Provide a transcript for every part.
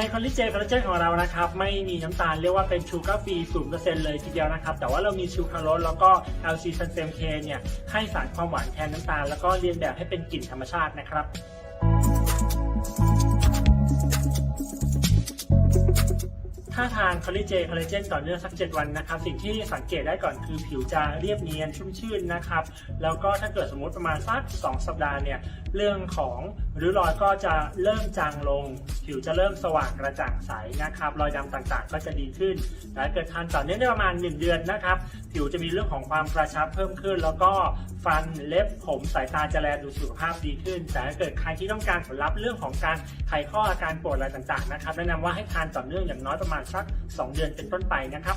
ในคอลลิเจนคอลลาเจนของเรานะครับไม่มีน้ำตาลเรียกว่าเป็นชูการ์ฟรีศูนย์เปอร์เซ็นต์เลยทีเดียวนะครับ แต่ว่าเรามีชูคาร์โรสแล้วก็ LC ซันเซมเคเนี่ยให้สารความหวานแทนน้ำตาล แล้วก็เรียนแบบให้เป็นกลิ่นธรรมชาตินะครับถ้าทานคอลลิเจคอลลาเจนต่อเนื่องสัก 7 วันนะครับ สิ่งที่สังเกตได้ก่อนคือผิวจะเรียบเนียนชุ่มชื่นนะครับ แล้วก็ถ้าเกิดสมมติประมาณสัก 2 สัปดาห์เนี่ย เรื่องของริ้วรอยก็จะเริ่มจางลง ผิวจะเริ่มสว่างกระจ่างใสนะครับรอยดำต่างๆ ก็จะดีขึ้นแต่ถ้าเกิดทานต่อเนื่องได้ประมาณ 1 เดือนนะครับ ผิวจะมีเรื่องของความกระชับเพิ่มขึ้น แล้วก็ฟันเล็บผมสายตาจะแลดูสุขภาพดีขึ้น แต่ถ้าเกิดใครที่ต้องการผลลัพธ์เรื่องของการไขข้ออาการปวดอะไรต่างๆนะครับแนะนำว่าให้ทานต่อเนื่องอย่างน้อยประมาณสัก 2 เดือนเป็นต้นไปนะครับ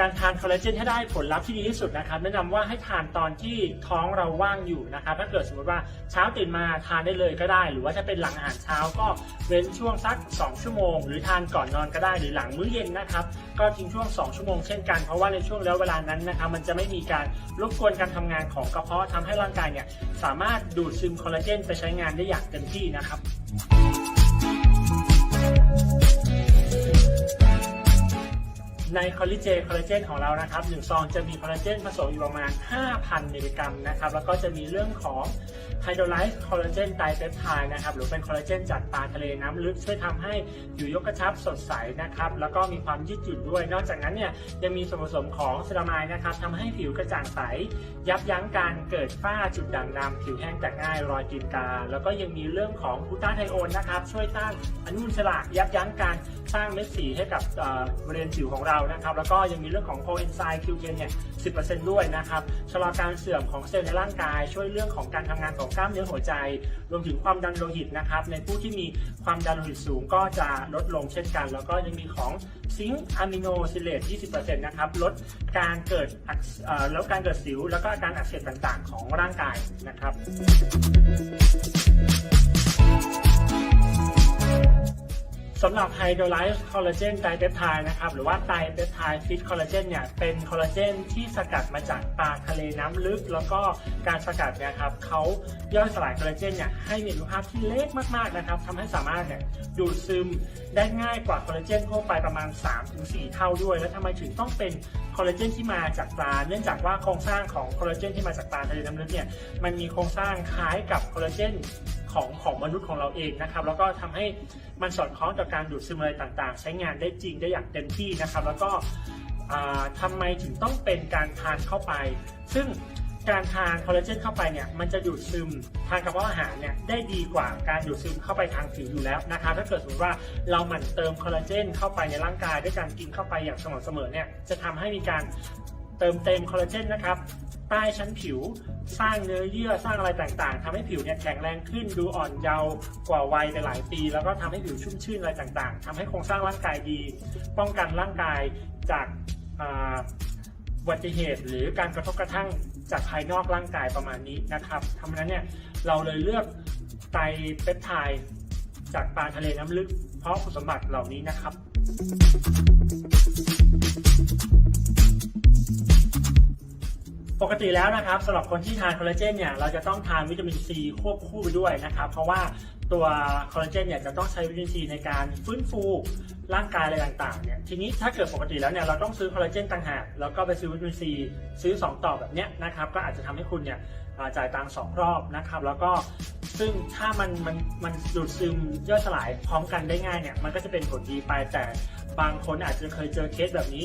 การทานคอลลาเจนให้ได้ผลลัพธ์ที่ดีที่สุดนะครับแนะนำว่าให้ทานตอนที่ท้องเราว่างอยู่นะครับถ้าเกิดสมมติว่าเช้าตื่นมาทานได้เลยก็ได้ หรือว่าถ้าเป็นหลังอาหารเช้าก็เว้นช่วงสัก 2 ชั่วโมง หรือทานก่อนนอนก็ได้หรือหลังมื้อเย็นนะครับก็ทิ้งช่วง 2 ชั่วโมงเช่นกันเพราะว่าในช่วงแล้วเวลานั้นนะครับมันจะไม่มีการรบกวนการทำงานของกระเพาะทำให้ร่างกายเนี่ยสามารถดูดซึมคอลลาเจนไปใช้งานได้อย่างเต็มที่นะครับ ในคอลลิเจคอลลาเจนของเรานะครับหนึ่งซองจะมีคอลลาเจนผสมอยู่ประมาณ 5,000 มิลลิกรัมนะครับแล้วก็จะมีเรื่องของไฮโดรไลซ์คอลลาเจนไตเปปไทด์นะครับหรือเป็นคอลลาเจนจากปลาทะเลน้ำลึกช่วยทำให้ผิวยกกระชับสดใสนะครับแล้วก็มีความยืดหยุ่นด้วย นอกจากนั้นเนี่ยยังมีส่วนผสมของเซรามายนะครับทำให้ผิวกระจ่างใส ยับยั้งการเกิดฝ้าจุดด่างดำผิวแห้งแตกง่ายรอยตีนกา แล้วก็ยังมีเรื่องของกูตาไทโอนนะครับช่วยต้านอนุมูลอิสระยับยั้งการสร้างเม็ดสีให้กับบริเวณผิวของเรานะครับแล้วก็ยังมีเรื่องของโคเอนไซม์ Q10 เนี่ย10%ด้วยนะครับชะลอการเสื่อมของเซลล์ในร่างกายช่วยเรื่องของการทำงานของกล้ามเนื้อหัวใจ รวมถึงความดันโลหิตนะครับ ในผู้ที่มีความดันโลหิตสูงก็จะลดลงเช่นกัน แล้วก็ยังมีของซิงค์อะมิโนซิเลต20%นะครับ ลดการเกิดอักเอ่อลดการเกิดสิว แล้วก็อาการอักเสบต่างๆ ของร่างกายนะครับ สำหรับไฮโดรไลซ์คอลลาเจนไตเปปไทด์นะครับหรือว่าไตเปปไทด์ฟิตคอลลาเจนเนี่ยเป็นคอลลาเจนที่สกัดมาจากปลาทะเลน้ำลึก แล้วก็การสกัดเนี่ยครับเขาย่อยสลายคอลลาเจนเนี่ยให้มีอนุภาพที่เล็กมากๆนะครับทำให้สามารถเนี่ยดูดซึมได้ง่ายกว่าคอลลาเจนทั่วไปประมาณ 3-4 เท่าด้วย แล้วทำไมถึงต้องเป็นคอลลาเจนที่มาจากปลา เนื่องจากว่าโครงสร้างของคอลลาเจนที่มาจากปลาทะเลน้ำลึกเนี่ยมันมีโครงสร้างคล้ายกับคอลลาเจน ของของมนุษย์ของเราเองนะครับ แล้วก็ทำให้มันสอดคล้องต่อการดูดซึมอะไรต่างๆ ใช้งานได้จริงได้อย่างเต็มที่นะครับ แล้วก็อ่าทำไมถึงต้องเป็นการทานเข้าไป ซึ่งการทานคอลลาเจนเข้าไปเนี่ยมันจะดูดซึมทางกระเพาะอาหารเนี่ยได้ดีกว่าการดูดซึมเข้าไปทางผิวอยู่แล้วนะครับถ้าเกิดสมมติว่าเราหมั่นเติมคอลลาเจนเข้าไปในร่างกายด้วยการกินเข้าไปอย่างสม่ำเสมอเนี่ยจะทำให้มีการเติมเต็มคอลลาเจนนะครับ ใต้ชั้นผิว สร้างเนื้อเยื่อสร้างอะไรต่างๆทำให้ผิวเนี่ยแข็งแรงขึ้นดูอ่อนเยาว์กว่าวัยในหลายปี แล้วก็ทำให้ผิวชุ่มชื่นอะไรต่างๆทำให้โครงสร้างร่างกายดี ป้องกันร่างกายจากอ่าอุบัติเหตุ หรือการกระทบกระทั่งจากภายนอกร่างกายประมาณนี้นะครับทำนั้นเนี่ยเราเลยเลือกไตรเปปไทด์จากปลาทะเลน้ำลึก เพราะคุณสมบัติเหล่านี้นะครับ ปกติแล้วนะครับสำหรับคนที่ทานคอลลาเจนเนี่ยเราจะต้องทานวิตามินซีควบคู่ไปด้วยนะครับ เพราะว่าตัวคอลลาเจนเนี่ยจะต้องใช้วิตามินซีในการฟื้นฟูร่างกายอะไรต่างๆเนี่ยทีนี้ถ้าเกิดปกติแล้วเนี่ยเราต้องซื้อคอลลาเจนต่างหากแล้วก็ไปซื้อวิตามินซีซื้อ 2 ต่อแบบเนี้ยนะครับก็อาจจะทำให้คุณเนี่ยจ่ายตังสองรอบนะครับ แล้วก็ซึ่งถ้ามันมันมันดูดซึมย่อยสลายพร้อมกันได้ง่ายเนี่ยมันก็จะเป็นผลดีไปแต่บางคนอาจจะเคยเจอเคสแบบนี้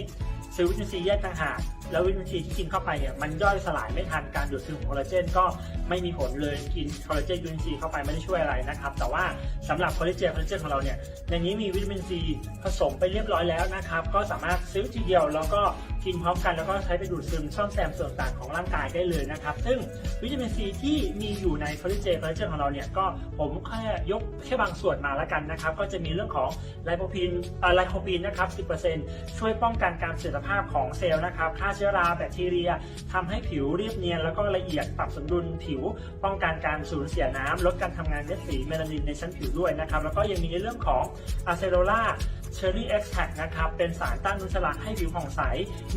ซลล์วิตามินซีแยกต่างหากแล้ววิตามินซีที่กินเข้าไปเนี่ยมันย่อยสลายไม่ทันการดูดซึมของคอลลาเจนก็ไม่มีผลเลยกินคอลลาเจนวิตามินซีเข้าไปไม่ได้ช่วยอะไรนะครับ แต่ว่าสำหรับคอลลาเจนคอลลาเจนของเราเนี่ยในนี้มีวิตามินซีผสมไปเรียบร้อยแล้วนะครับ ก็สามารถซื้อทีเดียวแล้วก็ กินพร้อมกันแล้วก็ใช้ไปดูดซึมซ่อมแซมส่วนต่างของร่างกายได้เลยนะครับ ซึ่งวิตามินซีที่มีอยู่ในคอลลาเจนคอลลาเจนของเราเนี่ยก็ผมแค่ยกแค่บางส่วนมาแล้วกันนะครับ ก็จะมีเรื่องของไลโปพีนไลโคพีนนะครับ 10%ช่วยป้องกันการเสื่อมสภาพของเซลล์นะครับฆ่าเชื้อราแบคทีเรียทำให้ผิวเรียบเนียนแล้วก็ละเอียดปรับสมดุลผิว ป้องกันการสูญเสียน้ำลดการทำงานเม็ดสีเมลานินในชั้นผิวด้วยนะครับแล้วก็ยังมีในเรื่องของอะเซโรล่า เชอร์รี่เอ็กซ์แทนะครับ เป็นสารต้านอนุมูลอิสให้ผิวผ่องใส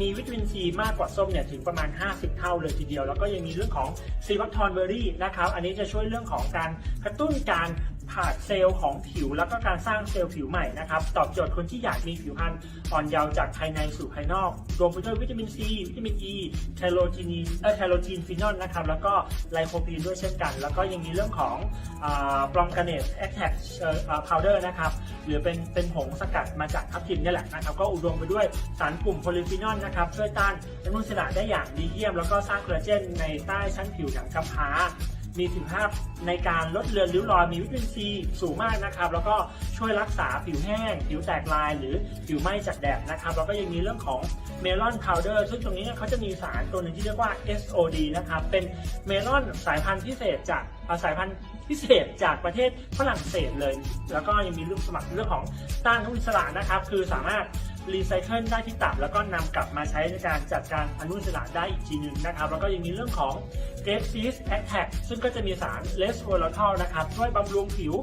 มีวิตามินซีมากกว่าส้มเนี่ยถึงประมาณ 50 เท่าเลยทีเดียว แล้วก็ยังมีเรื่องของซีวัคทอนเบอร์รี่นะครับ อันนี้จะช่วยเรื่องของการกระตุ้นการ ผ่าเซลล์ของผิวแล้วก็การสร้างเซลล์ผิวใหม่นะครับตอบโจทย์คนที่อยากมีผิวพรรณอ่อนเยาว์จากภายในสู่ภายนอกรวมไปด้วยวิตามินซีวิตามินอีไทโรจีนีเออไทโรจีนฟีนอลนะครับแล้วก็ไลโคปีนด้วยเช่นกัน แล้วก็ยังมีเรื่องของปรองกาเนตแอคแท็กพาวเดอร์นะครับหรือเป็นเป็นผงสกัดมาจากทับทิมนี่แหละนะครับก็อุดมไปด้วยสารกลุ่มโพลิฟีนอลนะครับช่วยต้านอนุมูลอิสระได้อย่างดีเยี่ยม แล้วก็สร้างคอลลาเจนในใต้ชั้นผิวหนังกำพร้า มีประสิทธิภาพในการลดเลือนริ้วรอยมีวิตามินซีสูงมากนะครับ แล้วก็ช่วยรักษาผิวแห้ง ผิวแตกลายหรือผิวไหม้จากแดดนะครับแล้วก็ยังมีเรื่องของเมลอนพาวเดอร์ซึ่งตรงนี้เนี่ยเขาจะมีสารตัวหนึ่งที่เรียกว่า SOD นะครับเป็นเมลอนสายพันธุ์พิเศษจากสายพันธุ์พิเศษจากประเทศฝรั่งเศสเลย แล้วก็ยังมีเรื่องสมัครเรื่องของต้านอนุมูลอิสระนะครับ คือสามารถ รีไซเคิลได้ที่ตับแล้วก็นำกลับมาใช้ในการจัดการอนุมูลอิสระได้อีกทีหนึ่งนะครับ แล้วก็ยังมีเรื่องของ g r a p e s e e d Attack ซึ่งก็จะมีสาร l e s v o l a t o l นะครับช่วยบำรุงผิว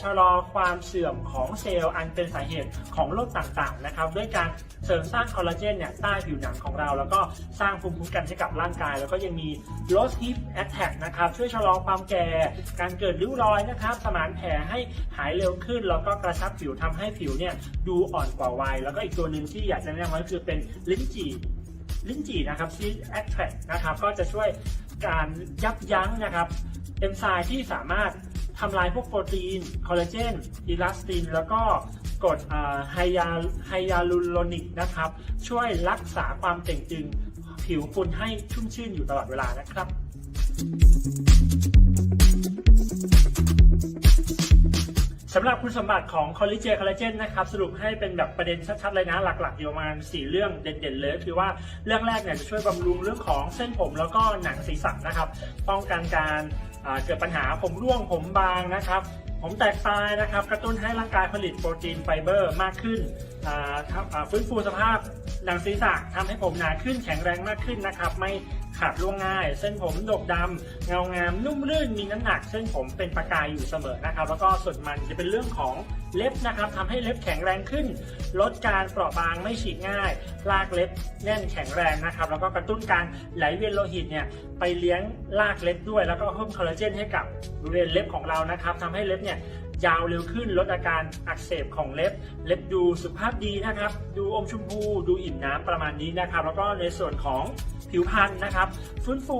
ชะลอความเสื่อมของเซลล์อันเป็นสาเหตุของโรคต่างๆนะครับด้วยการเสริมสร้างคอลลาเจนเนี่ยใต้ผิวหนังของเรา แล้วก็สร้างภูมิคุ้มกันให้กับร่างกาย แล้วก็ยังมี Rose Hip Attack นะครับช่วยชะลอความแก่ การเกิดริ้วรอยนะครับสมานแผลให้หายเร็วขึ้น แล้วก็กระชับผิวทำให้ผิวเนี่ยดูอ่อนกว่าวัยแล้วก็อีกตัวหนึ่งที่อยากจะแนะนำไว้คือเป็นลิ้นจี่ลิ้นจี่นะครับ Seed Extract นะครับก็จะช่วยการยับยั้งนะครับเอนไซม์ที่สามารถทำลายพวกโปรตีน คอลลาเจนอิลาสติน แล้วก็กรดไฮยาไฮยาลูโรนิกนะครับ ช่วยรักษาความเต่งตึงผิวคุณให้ชุ่มชื่นอยู่ตลอดเวลานะครับ สำหรับคุณสมบัติของคอลลิเจนคอลลาเจนนะครับสรุปให้เป็นแบบประเด็นชัดๆเลยนะ หลักๆอยู่ประมาณ4เรื่องเด่นๆเลยคือว่าเรื่องแรกเนี่ยจะช่วยบำรุงเรื่องของเส้นผมแล้วก็หนังศีรษะนะครับ ป้องกันการเกิดปัญหาผมร่วงผมบางนะครับผมแตกตายนะครับ กระตุ้นให้ร่างกายผลิตโปรตีนไฟเบอร์มากขึ้นฟื้นฟูสภาพ หนังศีรษะทำให้ผมหนาขึ้นแข็งแรงมากขึ้นนะครับ ไม่ขาดร่วงง่าย เส้นผมดกดำเงางามนุ่มลื่นมีน้ำหนัก เส้นผมเป็นประกายอยู่เสมอนะครับ แล้วก็ส่วนมันจะเป็นเรื่องของเล็บนะครับทำให้เล็บแข็งแรงขึ้น ลดการเปราะบางไม่ฉีกง่าย ลากเล็บแน่นแข็งแรงนะครับ แล้วก็กระตุ้นการไหลเวียนโลหิตเนี่ยไปเลี้ยงลากเล็บด้วย แล้วก็เพิ่มคอลลาเจนให้กับบริเวณเล็บของเรานะครับทำให้เล็บเนี่ย ยาวเร็วขึ้นลดอาการอักเสบของเล็บ เล็บดูสุขภาพดีนะครับ ดูอมชมพูดูอิ่มน้ำประมาณนี้นะครับ แล้วก็ในส่วนของผิวพรรณนะครับ ฟื้นฟู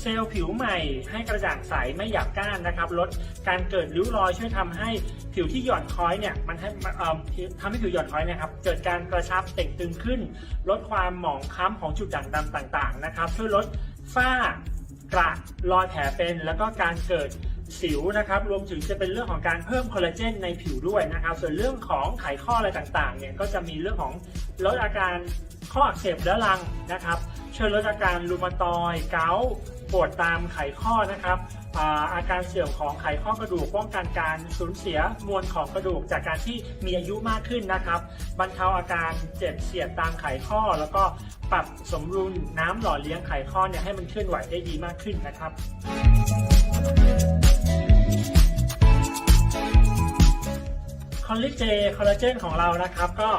เซลล์ผิวใหม่ ให้กระจ่างใสไม่หยาบก้านนะครับ ลดการเกิดริ้วรอยช่วยทำให้ผิวที่หย่อนคล้อยเนี่ยมันให้ทำให้ผิวหย่อนคล้อยนะครับ เกิดการกระชับเต่งตึงขึ้น ลดความหมองคล้ำของจุดด่างดำต่างๆนะครับ ช่วยลดฝ้ากระรอยแผลเป็นแล้วก็การเกิด สิวนะครับ รวมถึงจะเป็นเรื่องของการเพิ่มคอลลาเจนในผิวด้วยนะครับ ส่วนเรื่องของไขข้ออะไรต่างๆ เนี่ยก็จะมีเรื่องของลดอาการข้ออักเสบเรื้อรังนะครับ ช่วยลดอาการรูมาตอยเกาปวดตามไขข้อนะครับอาอาการเสื่อมของไขข้อกระดูกป้องกันการสูญเสียมวลของกระดูกจากการที่มีอายุมากขึ้นนะครับบรรเทาอาการเจ็บเสียดตามไขข้อ แล้วก็ปรับสมดุลน้ำหล่อเลี้ยงไขข้อเนี่ยให้มันเคลื่อนไหวได้ดีมากขึ้นนะครับ อลลิเจคอลลาเจนของเรานะครับ ก็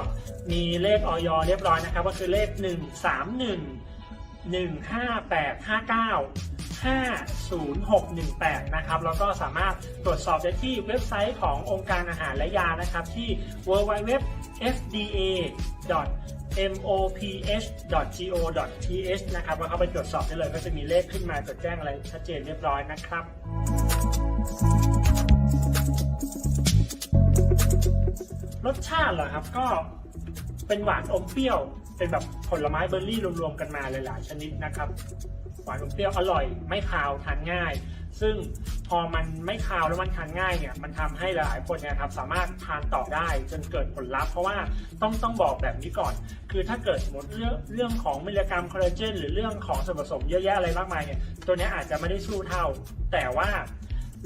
มีเลขออยเรียบร้อยนะครับ ก็คือเลข 1 3 1 1 5 8 5 9 50618 นะครับ แล้วก็สามารถตรวจสอบได้ที่เว็บไซต์ขององค์การอาหารและยานะครับ ที่ www.fda.moph.go.th นะครับ แล้วเข้าไปตรวจสอบได้เลย ก็จะมีเลขขึ้นมาจดแจ้งอะไรชัดเจนเรียบร้อยนะครับ รสชาติเหรอครับ ก็เป็นหวานอมเปรี้ยว เป็นแบบผลไม้เบอร์รี่รวมๆกันมาหลายๆชนิดนะครับ หวานอมเปรี้ยวอร่อย ไม่คาวทานง่าย ซึ่งพอมันไม่คาวแล้วมันทานง่ายเนี่ย มันทำให้หลายคนเนี่ยครับสามารถทานต่อได้จนเกิดผลลัพธ์เพราะว่าต้องต้องบอกแบบนี้ก่อน คือถ้าเกิดสมมติเรื่องเรื่องของมิลลิกรัมคอลลาเจนหรือเรื่องของส่วนผสมเยอะแยะอะไรมากมายเนี่ย ตัวเนี้ยอาจจะไม่ได้สู้เท่า แต่ว่า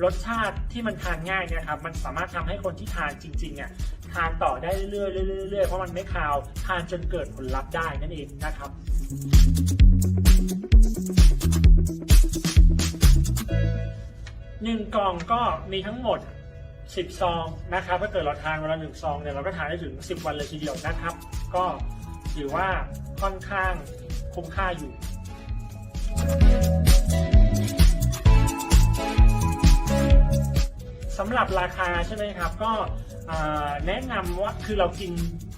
รสชาติที่มันทานง่ายเนี่ยครับ มันสามารถทำให้คนที่ทานจริงๆเนี่ยานต่อได้เรื่อยๆเรื่อยๆเพราะมันไม่คาว ทานจนเกิดผลลัพธ์ได้นั่นเองนะครับหนึ่งกล่องก็มีทั้งหมด 10 ซองนะครับถ้าเกิดเราทานวันละหนึ่งซองเนี่ยเราก็ทานได้ถึง 10 วันเลยทีเดียวนะครับ ก็ถือว่าค่อนข้างคุ้มค่าอยู่สำหรับราคาใช่ไหมครับ ก็ แนะนำว่าคือเรากิน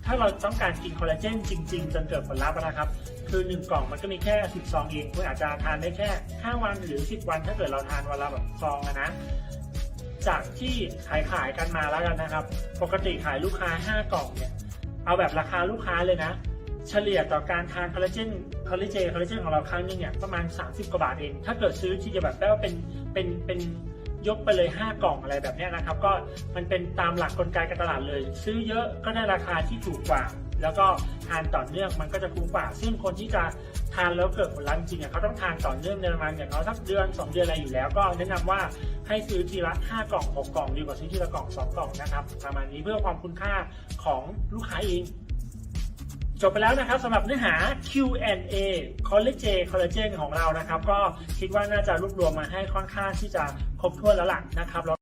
ถ้าเราต้องการกินคอลลาเจนจริง ๆ จนเกิดผลลัพธ์นะครับ คือ 1 กล่องมันก็มีแค่ 10 ซองเองคุณอาจจะทานได้แค่ 5 วันหรือ 10 วัน ถ้าเกิดเราทานวันละแบบซองนะ จากที่ขายขายกันมาแล้วกันนะครับ ปกติขายลูกค้า 5 กล่องเนี่ย เอาแบบราคาลูกค้าเลยนะ เฉลี่ยต่อการทานคอลลาเจนคอลลาเจนคอลลาเจนของเราครั้งหนึงเนี่ยประมาณ 30 กว่าบาทเอง ถ้าเกิดซื้อที่จะแบบได้ว่าเป็นเป็นเป็น ยกไปเลย 5 กล่องอะไรแบบนี้นะครับ ก็มันเป็นตามหลักกลไกการตลาดเลย ซื้อเยอะก็ได้ราคาที่ถูกกว่า แล้วก็ทานต่อเนื่องมันก็จะคุ้มกว่า ซึ่งคนที่จะทานแล้วเกิดผลลัพธ์จริงเนี่ยเขาต้องทานต่อเนื่องในประมาณอย่างน้อยสักเดือน 2 เดือนอะไรอยู่แล้ว ก็แนะนำว่าให้ซื้อทีละ 5 กล่อง 6 กล่องดีกว่าซื้อทีละกล่อง 2 กล่องนะครับประมาณนี้เพื่อความคุณค่าของลูกค้าเอง จบไปแล้วนะครับสำหรับเนื้อหา Q&A Collagen Collagen ของเรานะครับ ก็คิดว่าน่าจะรวบรวมมาให้ค่อนข้างที่จะครบถ้วนแล้วล่ะนะครับ